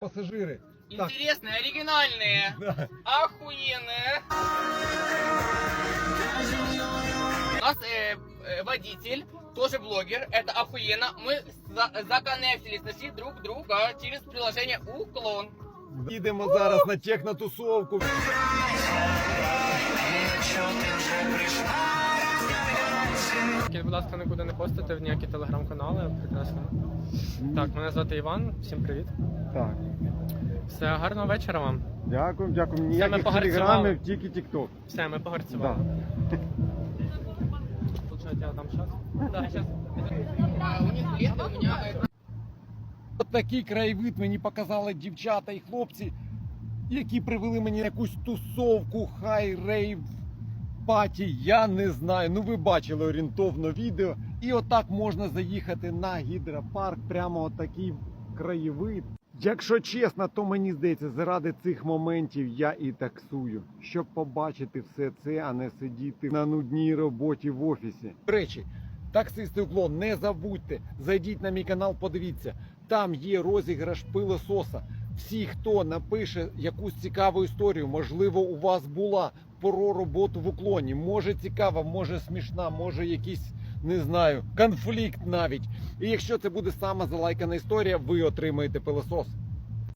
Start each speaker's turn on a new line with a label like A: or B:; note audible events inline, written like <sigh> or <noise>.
A: пассажиры. Так.
B: Интересные, оригинальные, <laughs>
A: Да.
B: охуенные. У нас э, э, водитель, тоже блогер, это охуенно. Мы за- законнектились, нашли друг друга через приложение Уклон.
A: Їдемо зараз на технотусовку.
C: Тільки, будь ласка, нікуди не постите в ніякі телеграм-канали. Прекрасно. Так, мене звати Іван, всім привіт.
A: Так.
C: Все, гарного вечора вам.
A: Дякую, дякую. Ніяких
C: погарцювали.
A: телеграмів, тільки тікток.
C: Все, ми погарцювали. Я час? <laughs> Так, час.
A: От такий краєвид мені показали дівчата і хлопці, які привели мені якусь тусовку, хай рейв паті. Я не знаю. Ну ви бачили орієнтовно відео. І отак можна заїхати на гідропарк, прямо отакий краєвид. Якщо чесно, то мені здається, заради цих моментів я і таксую, щоб побачити все це, а не сидіти на нудній роботі в офісі. До речі, таксисти уклон, не забудьте, зайдіть на мій канал, подивіться. Там є розіграш пилососа. Всі, хто напише якусь цікаву історію, можливо, у вас була про роботу в уклоні. Може цікава, може смішна, може якийсь, не знаю, конфлікт навіть. І якщо це буде сама залайкана історія, ви отримаєте пилосос.